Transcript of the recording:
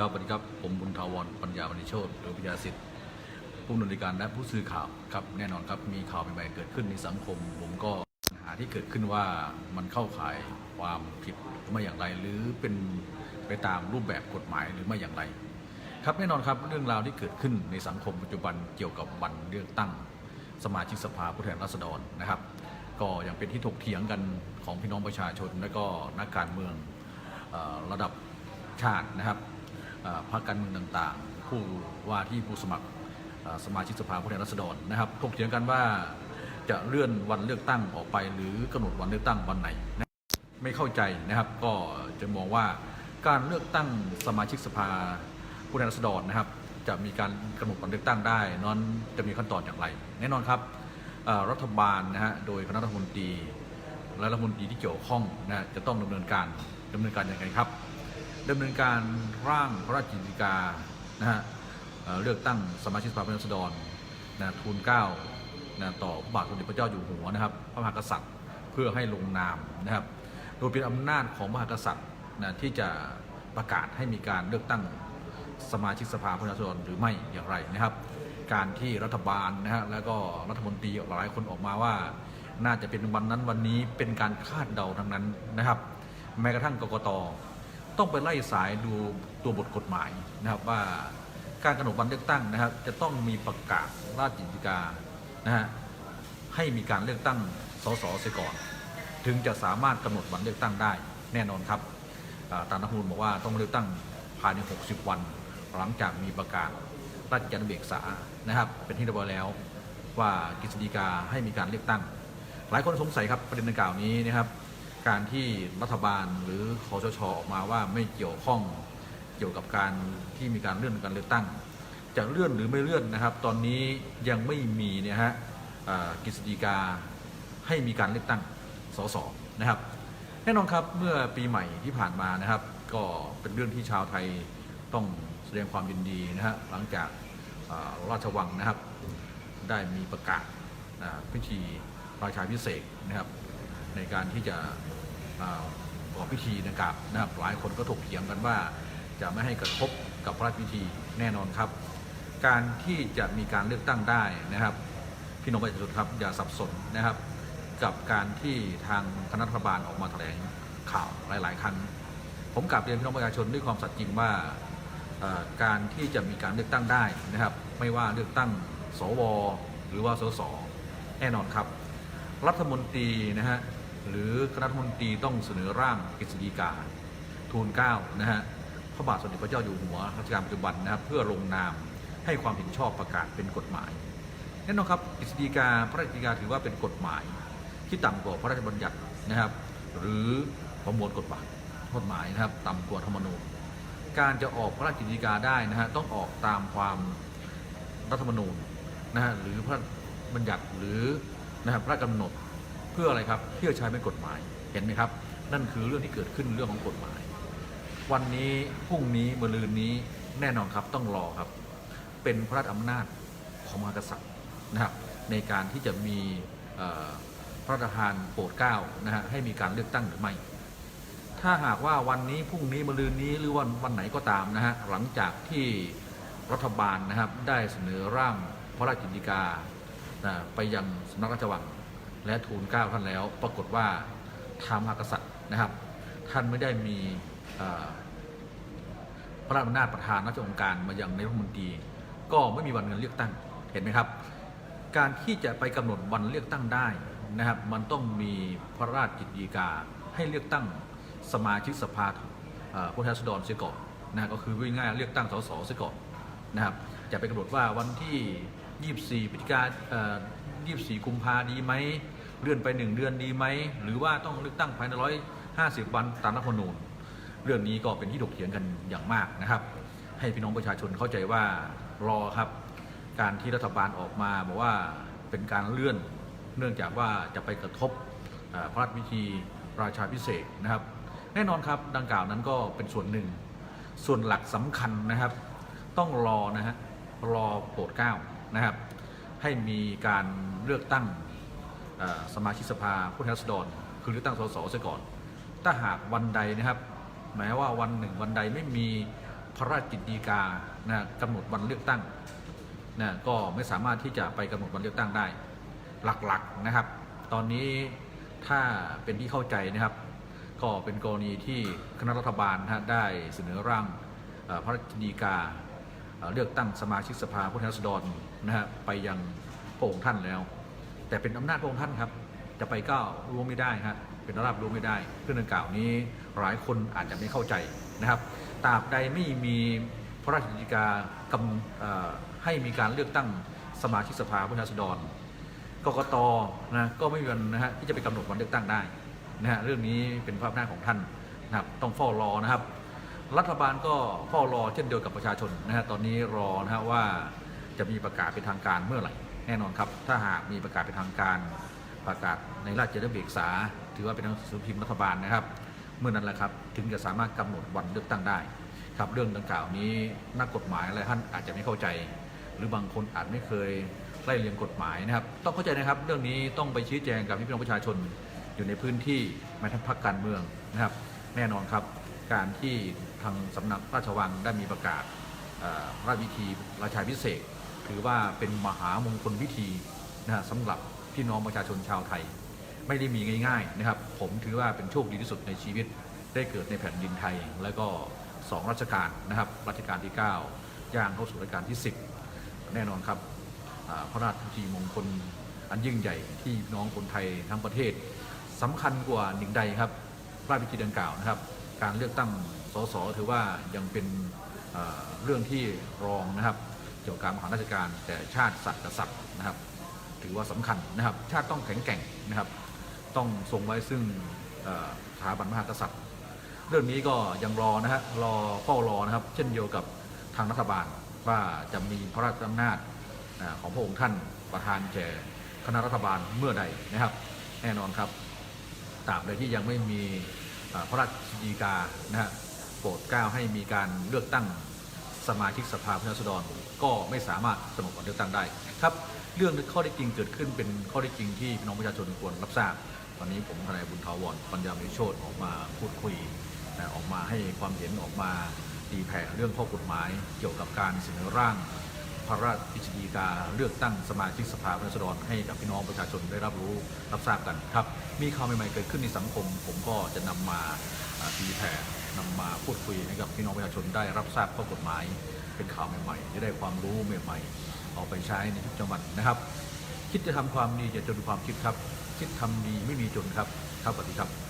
ครับสวัสดีครับ ผมบุญทาวรปัญญามณีโชตหรือปัญญาสิทธิ์ผู้ดำเนินการและผู้สื่อข่าวครับแน่นอนครับมีข่าวใหม่ๆเกิดขึ้นในสังคม ผมก็ปัญหาที่เกิดขึ้นว่ามันเข้าข่ายความผิดไม่อย่างไร หรือเป็นไปตามรูปแบบกฎหมายหรือไม่อย่างไร ครับแน่นอนครับเรื่องราวที่เกิดขึ้นในสังคมปัจจุบันเกี่ยวกับวันเลือกตั้ง สมาชิกสภาผู้แทนราษฎรนะครับ ก็ยังเป็นที่ถกเถียงกันของพี่น้องประชาชนและก็นักการเมืองอระดับชาตินะครับ พรรคการเมืองต่างๆ ผู้ว่าที่ผู้สมัครสมาชิกสภาผู้แทนราษฎรนะครับถกเถียงกันว่าจะเลื่อนวันเลือกตั้งออกไป หรือกำหนดวันเลือกตั้งวันไหนนะไม่เข้าใจนะครับ ก็จะมองว่าการเลือกตั้งสมาชิกสภาผู้แทนราษฎรนะครับ จะมีการกำหนดวันเลือกตั้งได้นั้นจะมีขั้นตอนอย่างไร แน่นอนครับรัฐบาลนะฮะโดยคณะรัฐมนตรีและรัฐมนตรีที่เกี่ยวข้องนะฮะจะต้องดำเนินการดำเนินการอย่างไรครับ ดำเนินการร่างพระราชกิจกานะฮะเอ่อเลือกตั้งสมาชิกสภาผู้แทนราษฎรนะทูลเกล้านะต่อพระบาทสมเด็จพระเจ้าอยู่หัวนะครับ พระมหากษัตริย์เพื่อให้ลงนามนะครับ โดยเป็นอำนาจของมหากษัตริย์นะที่จะประกาศให้มีการเลือกตั้งสมาชิกสภาผู้แทนราษฎรหรือไม่อย่างไรนะครับ การที่รัฐบาลนะฮะแล้วก็รัฐมนตรีหลายคนออกมาว่า น่าจะเป็นวันนั้นวันนี้เป็นการคาดเดาทั้งนั้นนะครับ แม้กระทั่งกกต ต้องไปไล่สายดูตัวบทกฎหมายนะครับว่าการกำหนดวันเลือกตั้งนะครับ จะต้องมีประกาศราชกิจกานะฮะให้มีการเลือกตั้งสสเสียก่อน ถึงจะสามารถกำหนดวันเลือกตั้งได้แน่นอนครับตามรัฐมนูญบอกว่าต้องเลือกตั้งภายใน 60 วัน หลังจากมีประกาศราชกิจจานุเบกษานะครับ เป็นที่เรียบร้อยแล้วว่ากฤษฎีกาให้มีการเลือกตั้ง หลายคนสงสัยครับประเด็นดังกล่าวนี้นะครับ การที่รัฐบาลหรือคอสชออกมาว่าไม่เกี่ยวข้องเกี่ยวกับการที่มีการเลื่อนการเลือกตั้ง จะเลื่อนหรือไม่เลื่อนนะครับ ตอนนี้ยังไม่มีเนี่ยฮะกฤษฎีกาให้มีการเลือกตั้งสสนะครับ แน่นอนครับเมื่อปีใหม่ที่ผ่านมานะครับ ก็เป็นเรื่องที่ชาวไทยต้องแสดงความยินดีนะฮะหลังจากราชวังนะครับ ได้มีประกาศพิธีราชาพิเศษนะครับ ในการที่จะอ่าประกอบพิธีนะครับนะครับหลายคนก็ถกเถียงกันว่า จะไม่ให้กระทบกับพระราชพิธีแน่นอนครับ การที่จะมีการเลือกตั้งได้นะครับพี่น้องประชาชนครับอย่าสับสนนะครับ กับการที่ทางคณะรัฐบาลออกมาแถลงข่าวหลาย ๆ ครั้งผมกลับเรียนพี่น้องประชาชนด้วยความสัตย์จริงว่าการที่จะมีการเลือกตั้งได้นะครับ ไม่ว่าเลือกตั้งสว หรือว่าสสแน่นอนครับ รัฐมนตรีนะฮะ หรือคณะรัฐมนตรีต้องเสนอร่างกฤษฎีกาทูลเกล้านะฮะพระบาทสมเด็จพระเจ้าอยู่หัวรัชกาลปัจจุบันนะครับเพื่อลงนามให้ความเห็นชอบประกาศเป็นกฎหมายแน่นอนครับกฤษฎีกาพระราชกฤษฎีกาถือว่าเป็นกฎหมาย ที่ต่ำกว่าพระราชบัญญัตินะครับ หรือประมวลกฎหมายกฎหมายนะครับ ต่ำกว่าธรรมนูญการจะออกพระราชกฤษฎีกาได้นะฮะต้องออกตามความรัฐธรรมนูญนะฮะหรือพระบัญญัติหรือนะครับพระราชกำหนด เพื่ออะไรครับเพื่อใช้เป็นกฎหมายเห็นไหมครับ นั่นคือเรื่องที่เกิดขึ้นเรื่องของกฎหมาย วันนี้พรุ่งนี้มะรืนนี้แน่นอนครับต้องรอครับ เป็นพระราชอำนาจของมหากษัตริย์นะครับในการที่จะมีพระราชทานโปรดเกล้านะฮะให้มีการเลือกตั้งหรือไม่ ถ้าหากว่าวันนี้พรุ่งนี้มะรืนนี้หรือวันวันไหนก็ตามนะฮะหลังจากที่รัฐบาลนะครับได้เสนอร่างพระราชกิจฎีกานะไปยังสำนักราชวัง และทูลเกล้าท่านแล้ว ปรากฏว่าทางมหากษัตริย์นะครับ ท่านไม่ได้มีพระราชอำนาจประธานราชองค์การมายังนายรัฐมนตรี ก็ไม่มีวันเงินเลือกตั้งเห็นไหมครับ การที่จะไปกำหนดวันเลือกตั้งได้นะครับ มันต้องมีพระราชกิจฎีกาให้เลือกตั้งสมาชิกสภาผู้แทนราษฎรเสียก่อนนะก็คือวิ่งง่ายเลือกตั้งสสเสียก่อนนะครับจะไปกำหนดว่าวันที่ 24พฤศจิกา 24 กุมภาดีไหม เลื่อนไป 1 เดือนดีไหม หรือว่าต้องเลือกตั้งภายใน 150 วันตามรัฐธรรมนูญ เรื่องนี้ก็เป็นที่ถกเถียงกันอย่างมากนะครับ ให้พี่น้องประชาชนเข้าใจว่ารอครับ การที่รัฐบาลออกมาบอกว่าเป็นการเลื่อนเนื่องจากว่าจะไปกระทบพระราชพิธีราชาพิเศษนะครับ แน่นอนครับดังกล่าวนั้นก็เป็นส่วนหนึ่ง ส่วนหลักสำคัญนะครับ ต้องรอนะฮะรอโปรดเกล้านะครับ ให้มีการเลือกตั้งสมาชิกสภาผู้แทนราษฎรคือเลือกตั้งสสเสียก่อน ถ้าหากวันใดนะครับ แม้ว่าวันหนึ่งวันใดไม่มีพระราชกิจฎีกานะกำหนดวันเลือกตั้งนะก็ไม่สามารถที่จะไปกำหนดวันเลือกตั้งได้ หลักๆนะครับ ตอนนี้ถ้าเป็นที่เข้าใจนะครับ ก็เป็นกรณีที่คณะรัฐบาลนะได้เสนอร่างพระราชกิจฎีกา เลือกตั้งสมาชิกสภาผู้แทนราษฎรนะฮะไปยังพระองค์ท่านแล้ว แต่เป็นอำนาจพระองค์ท่านครับ จะไปก้าวร่วมไม่ได้ฮะเป็นระดับร่วมไม่ได้เรื่องดังกล่าวนี้หลายคนอาจจะไม่เข้าใจนะครับตราบใดไม่มีพระราชกิจการกำให้มีการเลือกตั้งสมาชิกสภาผู้แทนราษฎรกกตนะก็ไม่มีวันนะฮะที่จะไปกำหนดวันเลือกตั้งได้นะฮะเรื่องนี้เป็นภาพหน้าของท่านนะครับต้องเฝ้ารอนะครับ รัฐบาลก็เฝ้ารอเช่นเดียวกับประชาชนนะฮะตอนนี้รอนะฮะว่าจะมีประกาศเป็นทางการเมื่อไหร่แน่นอนครับ ถ้าหากมีประกาศเป็นทางการ ประกาศในราชกิจจานุเบกษา ถือว่าเป็นหนังสือพิมพ์รัฐบาลนะครับ เมื่อนั้นแหละครับถึงจะสามารถกำหนดวันเลือกตั้งได้ ครับเรื่องดังกล่าวนี้นักกฎหมายอะไรท่านอาจจะไม่เข้าใจ หรือบางคนอาจไม่เคยไล่เรียงกฎหมายนะครับ ต้องเข้าใจนะครับ เรื่องนี้ต้องไปชี้แจงกับพี่น้องประชาชนอยู่ในพื้นที่แม้ทั้งพรรคการเมืองนะครับ แน่นอนครับ การที่ทางสำนักราชวังได้มีประกาศพระราชพิธีราชาพิเศษถือว่าเป็นมหามงคลพิธีนะฮะสำหรับพี่น้องประชาชนชาวไทย ไม่ได้มีง่ายๆนะครับ ผมถือว่าเป็นโชคดีที่สุดในชีวิตได้เกิดในแผ่นดินไทย แล้วก็สองรัชกาลนะครับรัชกาลที่ 9 ย่างเข้าสู่รัชกาลที่ 10 แน่นอนครับพระราชพิธีมงคลอันยิ่งใหญ่ที่น้องคนไทยทั้งประเทศสำคัญกว่าหนึ่งใดครับพระราชพิธีดังกล่าวนะครับ การเลือกตั้งสสถือว่ายังเป็นเเรื่องที่รองนะครับ เกี่ยวกับการบริหารราชการ แต่ชาติสัตว์กษัตริย์นะครับ ถือว่าสำคัญนะครับ ชาติต้องแข็งแกร่งนะครับ ต้องทรงไว้ซึ่งสถาบันมหากษัตริย์ เรื่องนี้ก็ยังรอนะฮะรอเฝ้ารอนะครับ เช่นเดียวกับทางรัฐบาลว่าจะมีพระราชอำนาจของพระองค์ท่านประธานแก่คณะรัฐบาลเมื่อใดนะครับ แน่นอนครับตราบใดที่ยังไม่มี พระราชกิจฎีกานะฮะโปรดเกล้าให้มีการเลือกตั้งสมาชิกสภาผู้แทนราษฎรก็ไม่สามารถกำหนดวันเลือกตั้งได้ครับเรื่องข้อได้จริงเกิดขึ้นเป็นข้อได้จริงที่พี่น้องประชาชนควรรับทราบวันนี้ผมทนายบุญทาวรปัญญามิโชตออกมาพูดคุยออกมาให้ความเห็นออกมาตีแผ่เรื่องข้อกฎหมายเกี่ยวกับการเสนอร่าง พระราชกฤษฎีกาเลือกตั้งสมาชิกสภาผู้แทนราษฎรให้กับพี่น้องประชาชนได้รับรู้รับทราบกันครับ มีข่าวใหม่ๆเกิดขึ้นในสังคม ผมก็จะนำมาอ่าตีแผ่นำมาพูดคุยให้กับพี่น้องประชาชนได้รับทราบข้อกฎหมาย เป็นข่าวใหม่ๆจะได้ความรู้ใหม่ๆเอาไปใช้ในทุกจังหวัดนะครับ คิดจะทำความดีอย่าจนความคิดครับ คิดทำดีไม่มีจนครับครับสวัสดีครับ